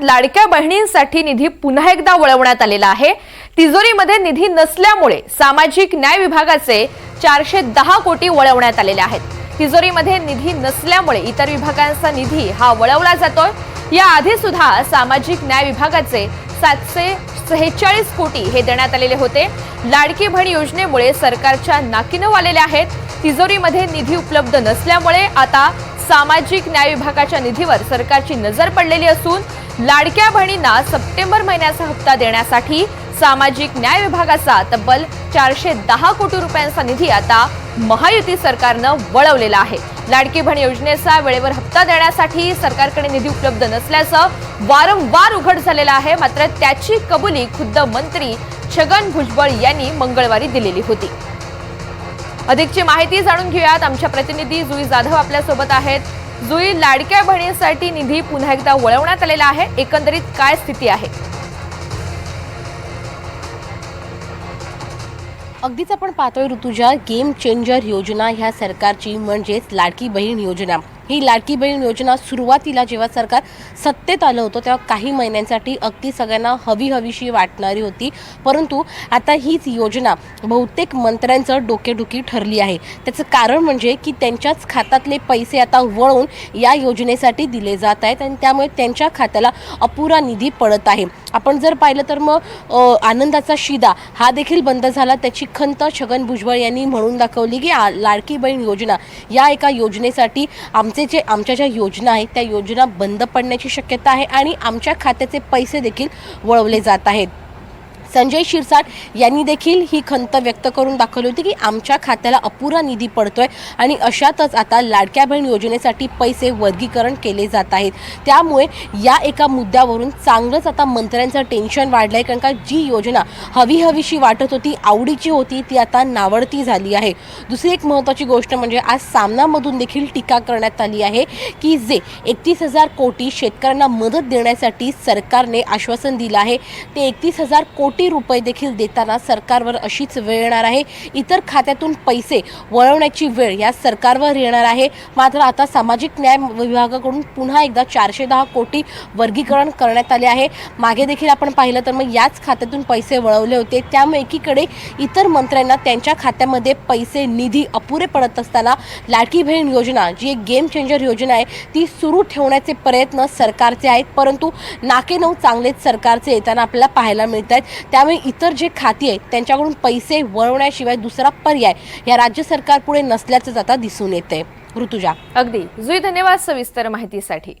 लाडक्या बहिणींसाठी निधी पुन्हा एकदा वळवण्यात आलेला आहे. तिजोरीमध्ये निधी नसल्यामुळे सामाजिक न्याय विभागाचे चारशे दहा कोटी वळवण्यात आलेले आहेत. तिजोरीमध्ये निधी नसल्यामुळे इतर विभागांचा निधी हा वळवला जातोय. याआधी सुद्धा सामाजिक न्याय विभागाचे सातशे सेहेचाळीस कोटी हे देण्यात आलेले होते. लाडकी बहीण योजनेमुळे सरकारच्या नाकीनं आलेले आहेत. तिजोरीमध्ये निधी उपलब्ध नसल्यामुळे आता सामाजिक न्याय विभागाच्या निधीवर सरकारची नजर पडलेली असून लाडक्या बहिणींना सप्टेंबर महिन्याचा हप्ता देण्यासाठी सामाजिक न्याय विभागाचा तब्बल चारशे दहा कोटी रुपयांचा निधी आता महायुती सरकारनं वळवलेला आहे. लाडकी बहीण योजनेचा वेळेवर हप्ता देण्यासाठी सरकारकडे निधी उपलब्ध नसल्याचं वारंवार उघड झालेलं आहे. मात्र त्याची कबुली खुद्द मंत्री छगन भुजबळ यांनी मंगळवारी दिलेली होती. अधिकची माहिती जाणून घेऊयात. आमच्या प्रतिनिधी जुई जाधव आपल्यासोबत आहेत. जुई लाडक्या बहिणीसाठी निधी पुन्हा एकदा वळवण्यात आलेला आहे. एकंदरीत काय स्थिती आहे? अगदीच आपण पाहतोय ऋतुजा गेम चेंजर योजना ह्या सरकारची म्हणजेच लाडकी बहीण योजना. ही लाडकी बहीण योजना सुरुवातीला जेव्हा सरकार सत्तेत आलं होतं तेव्हा काही महिन्यांसाठी अगदी सगळ्यांना हवी हवीशी वाटणारी होती. परंतु आता हीच योजना बहुतेक मंत्र्यांचं डोकेडुकी ठरली आहे. त्याचं कारण म्हणजे की त्यांच्याच खात्यातले पैसे आता वळून या योजनेसाठी दिले जात आहेत आणि त्यामुळे त्यांच्या खात्याला अपुरा निधी पडत आहे. आपण जर पाहिलं तर मग आनंदाचा शिदा हा देखील बंद झाला. त्याची खंत छगन भुजबळ यांनी म्हणून दाखवली की आ- लाडकी बहीण योजना या एका योजनेसाठी आमचं जे आमच्या ज्या योजना आहेत त्या योजना बंद पडण्याची शक्यता आहे आणि आमच्या खात्याचे पैसे देखील वळवले जात आहेत. संजय शिरसाट यांनी देखील ही खंत व्यक्त करून दाखवली होती की आमच्या खात्याला अपुरा निधी पडतोय आणि अशातच आता लाडक्या बहीण योजनेसाठी पैसे वर्गीकरण केले जात आहेत. त्यामुळे या एका मुद्द्यावरून चांगलंच आता मंत्र्यांचं टेन्शन वाढलंय कारण का जी योजना हवी हवीशी वाटत होती आवडीची होती ती आता नावडती झाली आहे. दुसरी एक महत्त्वाची गोष्ट म्हणजे आज सामनामधून देखील टीका करण्यात आली आहे की जे एकतीस हजार कोटी शेतकऱ्यांना मदत देण्यासाठी सरकारने आश्वासन दिलं आहे ते एकतीस हजार कोटी कोटी रुपये देखील देताना सरकारवर अशीच वेळ येणार आहे. इतर खात्यातून पैसे वळवण्याची वेळ या सरकारवर येणार आहे. मात्र आता सामाजिक न्याय विभागाकडून पुन्हा एकदा चारशे दहा कोटी वर्गीकरण करण्यात आले आहे. मागे देखील आपण पाहिलं तर मग याच खात्यातून पैसे वळवले होते. त्यामुळे एकीकडे इतर मंत्र्यांना त्यांच्या खात्यामध्ये पैसे निधी अपुरे पडत असताना लाडकी बहीण योजना जी एक गेम चेंजर योजना आहे ती सुरू ठेवण्याचे प्रयत्न सरकारचे आहेत. परंतु नाके नऊ चांगलेच सरकारचे येताना आपल्याला पाहायला मिळत आहेत त्यामुळे इतर जे खाती आहेत त्यांच्याकडून पैसे वळवण्याशिवाय दुसरा पर्याय या राज्य सरकारपुढे नसल्याचंच आता दिसून येते ऋतुजा. अगदी. जुई धन्यवाद सविस्तर माहितीसाठी.